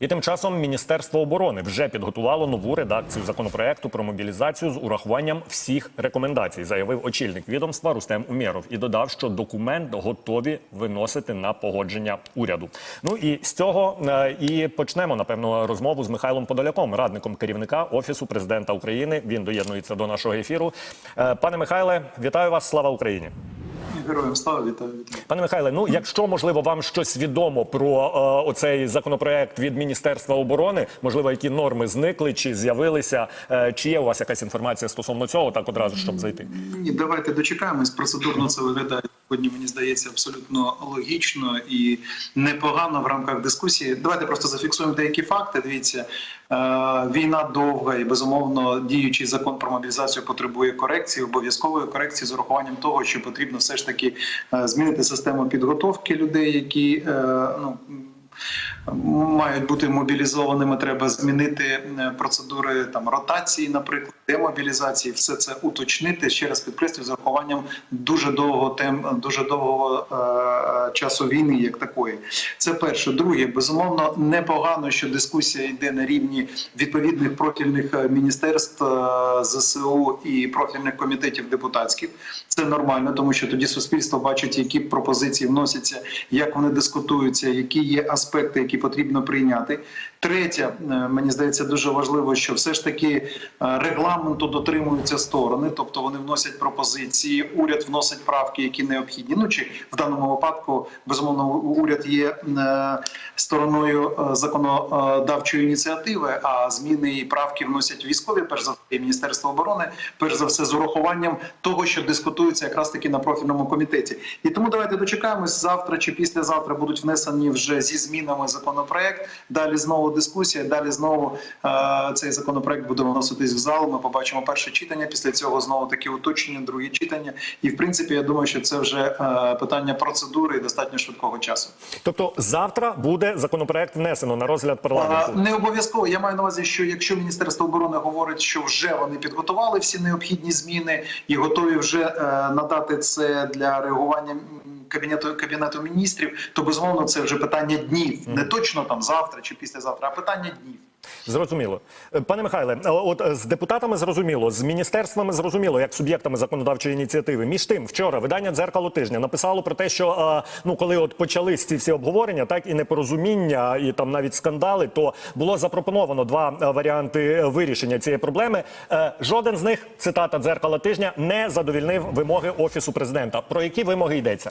І тим часом Міністерство оборони вже підготувало нову редакцію законопроекту про мобілізацію з урахуванням всіх рекомендацій, заявив очільник відомства Рустем Умєров і додав, що документ готові виносити на погодження уряду. Ну і з цього е, і почнемо напевно розмову з Михайлом Подоляком, радником керівника офісу президента України. Він доєднується до нашого ефіру. Е, Пане Михайле, вітаю вас! Слава Україні! Героям слава вітаю вітаю. Пане Михайле, ну якщо можливо вам щось відомо про е, оцей законопроект від Міністерства оборони, можливо, які норми зникли чи з'явилися, е, чи є у вас якась інформація стосовно цього, так одразу щоб зайти? Ні, давайте дочекаємось. Процедурно це виглядає сьогодні. Мені здається абсолютно логічно і непогано в рамках дискусії. Давайте просто зафіксуємо деякі факти. Дивіться, війна довга і безумовно діючий закон про мобілізацію потребує корекції, обов'язкової корекції з урахуванням того, що потрібно все ж таки е, змінити систему підготовки людей, які е, ну. Мають бути мобілізованими. Треба змінити е, процедури там ротації, наприклад, демобілізації. Все це уточнити. Ще раз підкреслю з урахуванням дуже довгого тем, дуже довгого е, часу війни, як такої. Це перше. Друге, безумовно, непогано, що дискусія йде на рівні відповідних профільних е, міністерств е, ЗСУ і профільних комітетів депутатських. Це нормально, тому що тоді суспільство бачить, які пропозиції вносяться, як вони дискутуються, які є аспекти, які потрібно прийняти. Третє, е, мені здається, дуже важливо, що все ж таки е, регламенту дотримуються сторони, тобто вони вносять пропозиції, уряд вносить правки, які необхідні. Ну чи в даному випадку безумовно уряд є е, стороною е, законодавчої ініціативи, а зміни і правки вносять військові, перш за все, Міністерство оборони, перш за все, з урахуванням того, що дискутується якраз таки на профільному комітеті. І тому давайте дочекаємось завтра чи післязавтра будуть внесені вже зі змінами законопроект. Далі знову дискусія. Далі знову е, цей законопроект буде вноситись в зал. Ми побачимо перше читання. Після цього знову такі уточнення, друге читання. І в принципі, я думаю, що це вже е, питання процедури і достатньо швидкого часу. Тобто завтра буде законопроект внесено на розгляд А, парламенту. Не обов'язково. Я маю на увазі, що якщо Міністерство оборони говорить, що вже вони підготували всі необхідні зміни і готові вже е, надати це для реагування кабінету кабінету міністрів, то безумовно це вже питання днів, не точно там завтра чи післязавтра, а питання днів. Зрозуміло, пане Михайле. От е, з депутатами зрозуміло, з міністерствами зрозуміло, як суб'єктами законодавчої ініціативи. Між тим, вчора видання дзеркало тижня написало про те, що е, ну коли от почались ці всі обговорення, так і непорозуміння, і там навіть скандали, то було запропоновано два е, варіанти вирішення цієї проблеми. Жоден з них цитата дзеркала тижня не задовільнив вимоги офісу президента. Про які вимоги йдеться?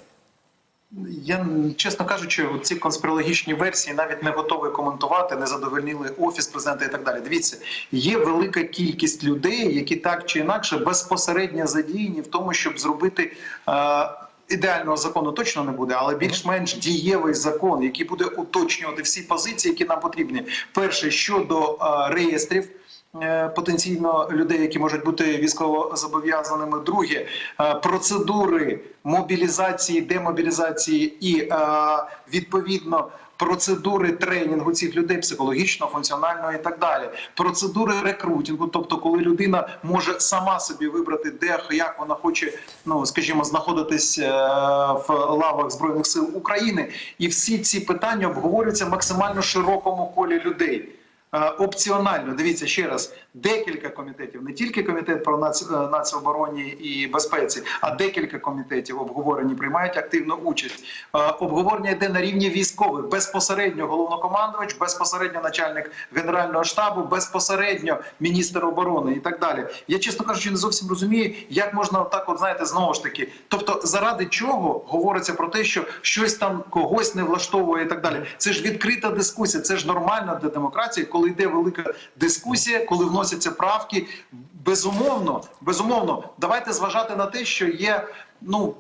Я чесно кажучи, ці конспірологічні версії навіть не готовий коментувати, не задовольнили офіс президента і так далі. Дивіться, є велика кількість людей, які так чи інакше безпосередньо задіяні в тому, щоб зробити. Е Ідеального закону точно не буде, але більш-менш дієвий закон, який буде уточнювати всі позиції, які нам потрібні. Перше щодо е, реєстрів. Е, Потенційно людей, які можуть бути військово зобов'язаними. Друге е, процедури мобілізації, демобілізації і е, відповідно процедури тренінгу цих людей психологічно, функціонально і так далі. Процедури рекрутингу, тобто, коли людина може сама собі вибрати, де як вона хоче, ну скажімо, знаходитись в лавах збройних сил України, і всі ці питання обговорюються в максимально широкому колі людей. Е, Опціонально дивіться ще раз декілька комітетів, не тільки комітет про наці... е, нацобороні і безпеці, а декілька комітетів обговорені приймають активну участь. Е, Обговорення йде на рівні військових безпосередньо головнокомандувач, безпосередньо начальник генерального штабу, безпосередньо міністр оборони і так далі. Я чесно кажучи, не зовсім розумію, як можна так, от знаєте, знову ж таки. Тобто, заради чого говориться про те, що щось там когось не влаштовує і так далі. Це ж відкрита дискусія, це ж нормально для демократії, коли йде велика дискусія, коли вносяться правки. Безумовно, безумовно, давайте зважати на те, що є ну.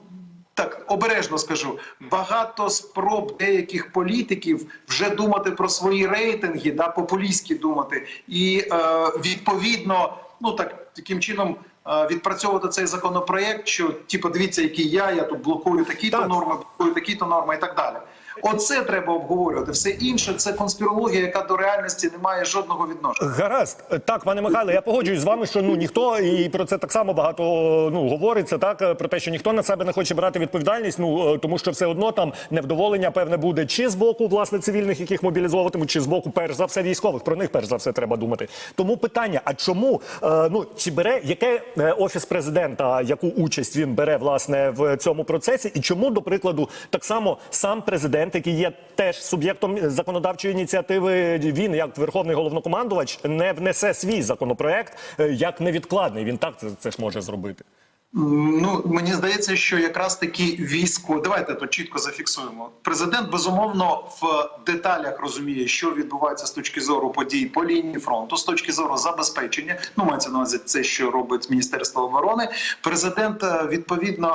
Так обережно скажу, багато спроб деяких політиків вже думати про свої рейтинги, да популістські думати, і е, відповідно, ну так таким чином е, відпрацьовувати цей законопроект, що типу, дивіться, який я, я тут блокую такі-то Так. норми, блокую такі-то норми і так далі. Оце треба обговорювати. Все інше це конспірологія, яка до реальності не має жодного відношення. Гаразд, так, пане Михайле, я погоджуюсь з вами, що ну ніхто і про це так само багато ну говориться, так про те, що ніхто на себе не хоче брати відповідальність. Ну е, тому що все одно там невдоволення певне буде чи з боку власне цивільних, яких мобілізовуватимуть, чи з боку, перш за все, військових. Про них перш за все треба думати. Тому питання: а чому е, ну чи бере яке е, офіс президента, яку участь він бере власне в цьому процесі, і чому, до прикладу, так само сам президент, який є теж суб'єктом законодавчої ініціативи, він як верховний головнокомандувач не внесе свій законопроект е, як невідкладний. Він так це, це ж може зробити. Ну мені здається, що якраз таки військо. Давайте то чітко зафіксуємо. Президент безумовно в деталях розуміє, що відбувається з точки зору подій по лінії фронту, з точки зору забезпечення. Ну мається на увазі це, що робить Міністерство оборони. Президент е, відповідно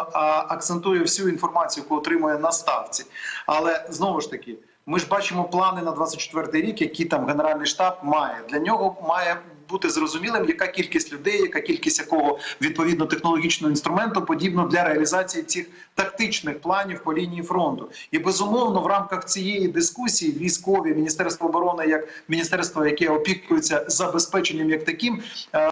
акцентує всю інформацію, яку отримує на ставці. Але знову ж таки. Ми ж бачимо плани на 24 рік, які там генеральний штаб має. Для нього має бути зрозумілим, яка кількість людей, яка кількість якого відповідно технологічного інструменту подібно для реалізації цих тактичних планів по лінії фронту. І безумовно, в рамках цієї дискусії військові міністерство оборони, як міністерство, яке опікується забезпеченням як таким, е,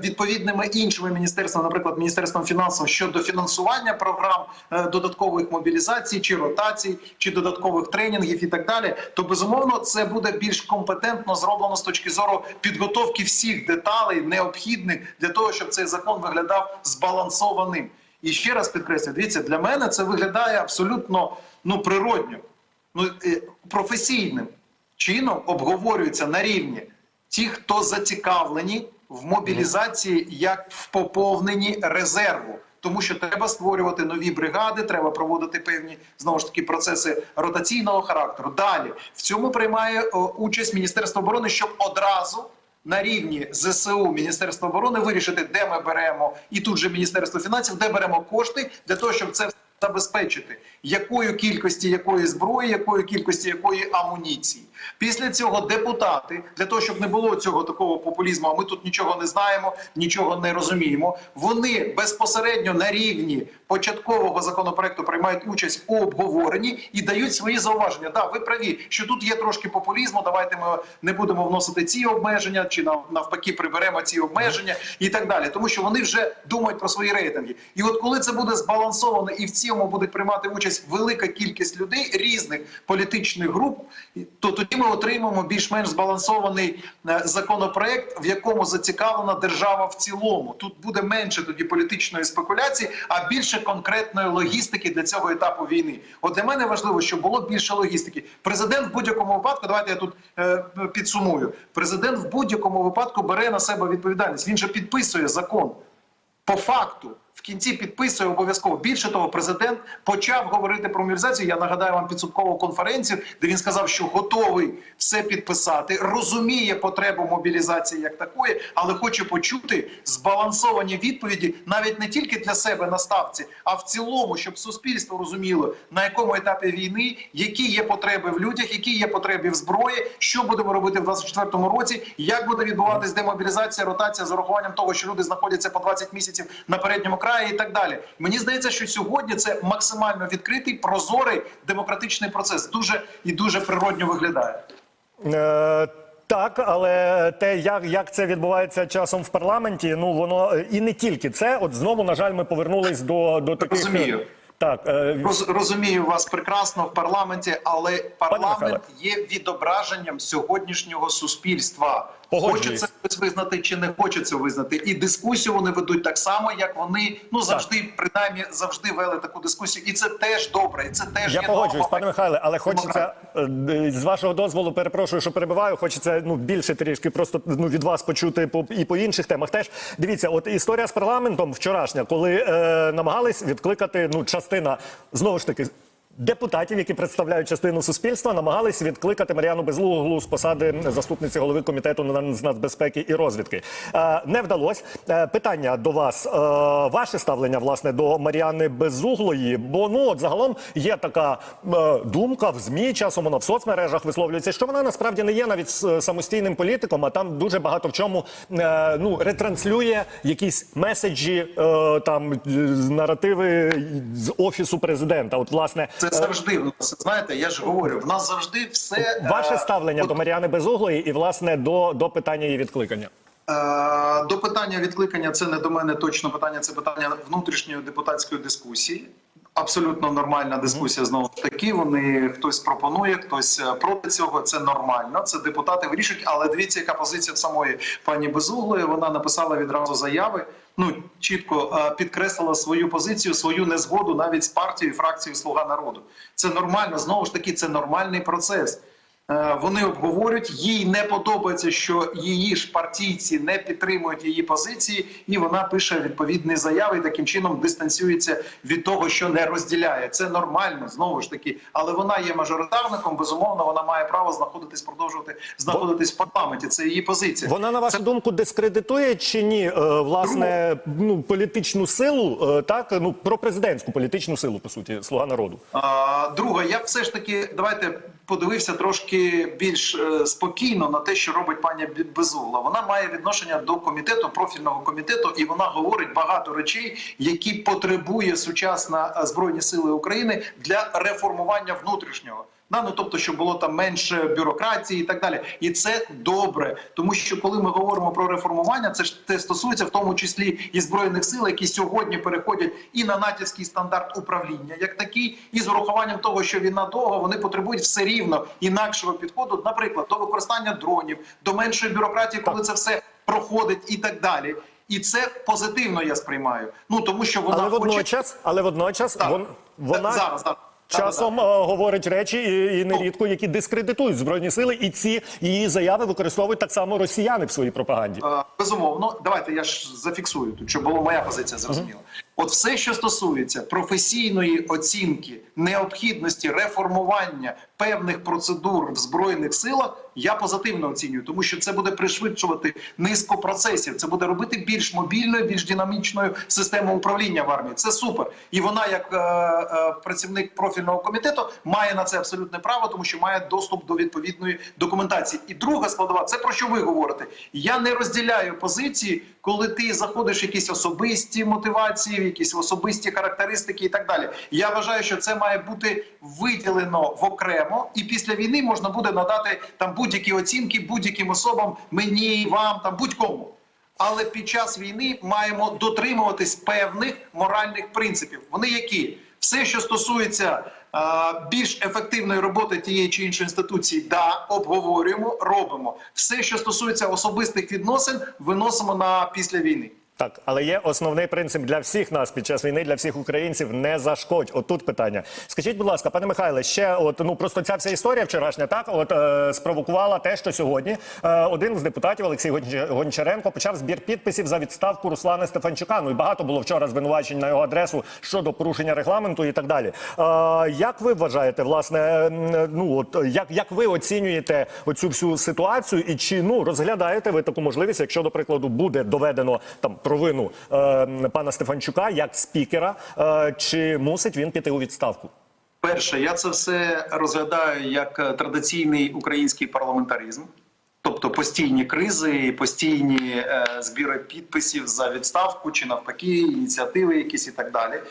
відповідними іншими міністерствами, наприклад, міністерством фінансів щодо фінансування програм е, додаткових мобілізацій чи ротацій, чи додаткових тренінгів і так далі, то безумовно це буде більш компетентно зроблено з точки зору підготовки всіх деталей, необхідних для того, щоб цей закон виглядав збалансованим. І ще раз підкреслюю, дивіться, для мене це виглядає абсолютно ну природньо, ну е, професійним чином обговорюється на рівні ті, хто зацікавлені в мобілізації як в поповненні резерву. Тому що треба створювати нові бригади, треба проводити певні знову ж таки процеси ротаційного характеру. Далі в цьому приймає о, участь Міністерство оборони, щоб одразу на рівні ЗСУ Міністерства оборони вирішити, де ми беремо, і тут же Міністерство фінансів, де беремо кошти для того, щоб це забезпечити, якою кількості якої зброї, якої кількості якої амуніції. Після цього депутати для того, щоб не було цього такого популізму, а ми тут нічого не знаємо, нічого не розуміємо. Вони безпосередньо на рівні початкового законопроекту приймають участь у обговоренні і дають свої зауваження. Да, ви праві, що тут є трошки популізму. Давайте ми не будемо вносити ці обмеження, чи навпаки приберемо ці обмеження і так далі, тому що вони вже думають про свої рейтинги. І от коли це буде збалансовано і в цьому будуть приймати участь велика кількість людей різних політичних груп, то тоді ми отримаємо більш-менш збалансований е, законопроект, в якому зацікавлена держава в цілому. Тут буде менше тоді політичної спекуляції, а більше конкретної логістики для цього етапу війни. От для мене важливо, щоб було більше логістики. Президент в будь-якому випадку, давайте я тут е, підсумую. Президент в будь-якому випадку бере на себе відповідальність. Він же підписує закон по факту. В кінці підписує обов'язково. Більше того, президент почав говорити про мобілізацію. Я нагадаю вам підсумкову конференцію, де він сказав, що готовий все підписати, розуміє потребу мобілізації як такої, але хоче почути збалансовані відповіді навіть не тільки для себе на ставці, а в цілому, щоб суспільство розуміло на якому етапі війни, які є потреби в людях, які є потреби в зброї, що будемо робити в 24-му році, як буде відбуватись демобілізація, ротація з урахуванням того, що люди знаходяться по 20 місяців на передньому краї, і так далі. Мені здається, що сьогодні це максимально відкритий, прозорий демократичний процес. Дуже і дуже природньо виглядає. Е, так, але те, як, як це відбувається часом в парламенті, ну воно е, і не тільки це. От знову, на жаль, ми повернулись до, до таких. Розумію. Так, е, Роз, розумію вас прекрасно в парламенті, але парламент є відображенням сьогоднішнього суспільства. Погоджуюсь. Хоче хтось визнати чи не хоче це визнати, і дискусію вони ведуть так само, як вони ну завжди, принаймні, завжди вели таку дискусію, і це теж добре, і це теж Я є погоджуюсь, норма. пане Михайле, але хочеться е, з вашого дозволу, перепрошую, що перебиваю. Хочеться ну більше трішки просто ну від вас почути по і по інших темах. Теж дивіться, от історія з парламентом вчорашня, коли е, намагались відкликати ну частина знову ж таки. Депутатів, які представляють частину суспільства, намагались відкликати Мар'яну Безлуглу з посади заступниці голови комітету з нацбезпеки і розвідки. Е, не вдалося. Е, питання до вас. Е, ваше ставлення власне до Мар'яни Безуглої? Бо ну от загалом є така думка в змі, часом вона в соцмережах висловлюється, що вона насправді не є навіть самостійним політиком, а там дуже багато в чому ну ретранслює якісь меседжі, там наративи з офісу президента. От власне. Це завжди в нас, знаєте, я ж говорю, в нас завжди все Ваше е, ставлення от, до Маріани Безуглої і власне до, до питання її відкликання. Е, До питання відкликання це не до мене точно питання, це питання внутрішньої депутатської дискусії. Абсолютно нормальна дискусія знову ж таки. Вони хтось пропонує, хтось е, проти цього. Це нормально. Це депутати вирішують. Але дивіться, яка позиція в самої пані Безуглої. Вона написала відразу заяви. Ну чітко е, підкреслила свою позицію, свою незгоду навіть з партією, фракцією Слуга народу. Це нормально. Знову ж таки, це нормальний процес. Е, Вони обговорюють, їй не подобається, що її ж партійці не підтримують її позиції, і вона пише відповідні заяви і таким чином дистанціюється від того, що не розділяє. Це нормально знову ж таки, але вона є мажоритарником. Безумовно, вона має право знаходитись, продовжувати знаходитись в парламенті. Це її позиція. Вона, на вашу Це- думку, дискредитує чи ні? е, Власне, ну політичну силу, е, так ну про президентську політичну силу, по суті, слуга народу. А, Друге, я все ж таки давайте подивився трошки більш е, спокійно на те, що робить пані Безугла. Вона має відношення до комітету, профільного комітету, і вона говорить багато речей, які потребує сучасна е, збройні сили України для реформування внутрішнього. Да, ну тобто, щоб було там менше бюрократії і так далі, і це добре, тому що коли ми говоримо про реформування, це ж те стосується в тому числі і збройних сил, які сьогодні переходять і на натівський стандарт управління, як такий, і з урахуванням того, що війна довго, вони потребують все рівно інакшого підходу, наприклад, до використання дронів, до меншої бюрократії, коли це все проходить і так далі. І це позитивно я сприймаю. Ну тому що вона Але хоче водночас, але водночас Так. вон, вона зараз, зараз. часом е, говорить речі і, і нерідко, які дискредитують збройні сили, і ці її заяви використовують так само росіяни в своїй пропаганді. Е, Безумовно, давайте я ж зафіксую тут, щоб була моя позиція зрозуміла. От все, що стосується професійної оцінки необхідності реформування певних процедур в збройних силах, я позитивно оцінюю, тому що це буде пришвидшувати низку процесів. Це буде робити більш мобільною, більш динамічною систему управління в армії. Це супер. І вона, як е, е, працівник профільного комітету, має на це абсолютне право, тому що має доступ до відповідної документації. І друга складова, це про що ви говорите. Я не розділяю позиції, коли ти заходиш якісь особисті мотивації, якісь особисті характеристики і так далі. Я вважаю, що це має бути виділено в окремо, і після війни можна буде надати там будь-які оцінки будь-яким особам, мені, вам, там будь-кому. Але під час війни маємо дотримуватись певних моральних принципів. Вони які? Все, що стосується е, більш ефективної роботи тієї чи іншої інституції, да, обговорюємо, робимо. Все, що стосується особистих відносин, виносимо на після війни. Так, але є основний принцип для всіх нас під час війни, для всіх українців не зашкодь. Отут питання. Скажіть, будь ласка, пане Михайле, ще от ну просто ця вся історія вчорашня так от е, спровокувала те, що сьогодні е, один з депутатів Олексій Гонча- Гончаренко почав збір підписів за відставку Руслана Стефанчука. Ну і багато було вчора звинувачень на його адресу щодо порушення регламенту і так далі. Е, як ви вважаєте, власне, ну от як, як ви оцінюєте оцю всю ситуацію, і чи ну розглядаєте ви таку можливість, якщо до прикладу буде доведено там провину е, пана Стефанчука як спікера, е, чи мусить він піти у відставку? Перше, я це все розглядаю як е, традиційний український парламентаризм. Тобто постійні кризи, постійні е, збіри підписів за відставку чи навпаки, ініціативи якісь і так далі.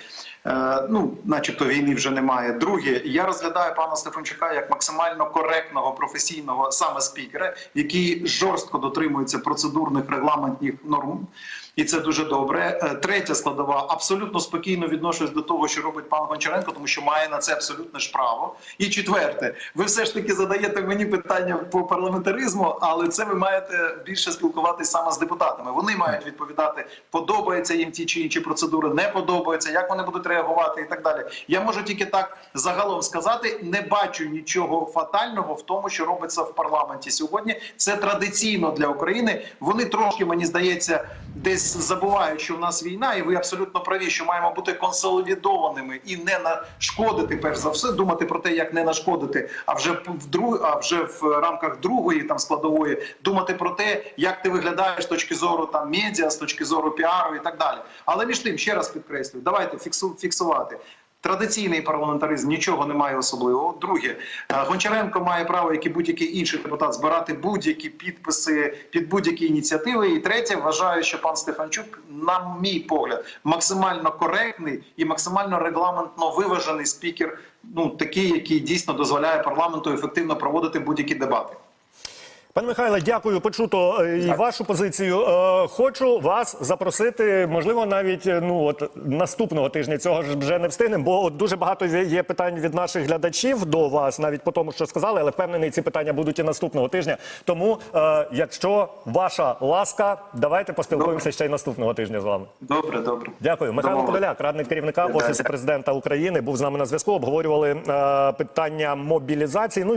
Е, ну, начебто війни вже немає. Друге, я розглядаю пана Стефанчука як максимально коректного професійного саме спікера, який жорстко дотримується процедурних регламентних норм. І це дуже добре. Е, Третя складова абсолютно спокійно відношусь до того, що робить пан Гончаренко, тому що має на це абсолютне ж право. І четверте, ви все ж таки задаєте мені питання по парламентаризму, але це ви маєте більше спілкуватися саме з депутатами. Вони мають відповідати, подобаються їм ті чи інші процедури, не подобаються, як вони будуть реагувати і так далі. Я можу тільки так загалом сказати: не бачу нічого фатального в тому, що робиться в парламенті сьогодні. Це традиційно для України. Вони трошки мені здається десь забувають, що в нас війна, і ви абсолютно праві, що маємо бути консолідованими і не нашкодити, перш за все, думати про те, як не нашкодити, а вже в друг, а вже в рамках другої там складової думати про те, як ти виглядаєш з точки зору там медіа, з точки зору піару і так далі. Але між тим, ще раз підкреслюю, давайте фіксу, фіксувати. Традиційний парламентаризм нічого не має особливого. Друге, е, Гончаренко має право, як і будь-який інший депутат, збирати будь-які підписи під будь-які ініціативи. І третє, вважаю, що пан Стефанчук, на мій погляд, максимально коректний і максимально регламентно виважений спікер ну такий, який дійсно дозволяє парламенту ефективно проводити будь-які дебати. Пане Михайле, дякую. Почуто е, і вашу позицію. Е, Хочу вас запросити, можливо, навіть е, ну от наступного тижня. Цього ж вже не встигнемо, бо от дуже багато є- питань від наших глядачів до вас, навіть по тому, що сказали, але впевнений, ці питання будуть і наступного тижня. Тому, е, якщо ваша ласка, давайте поспілкуємося ще й наступного тижня з вами. Добре, добре. Дякую. Михайло. Подоляк, радник керівника офісу президента України, був з нами на зв'язку. Обговорювали е, питання мобілізації. Ну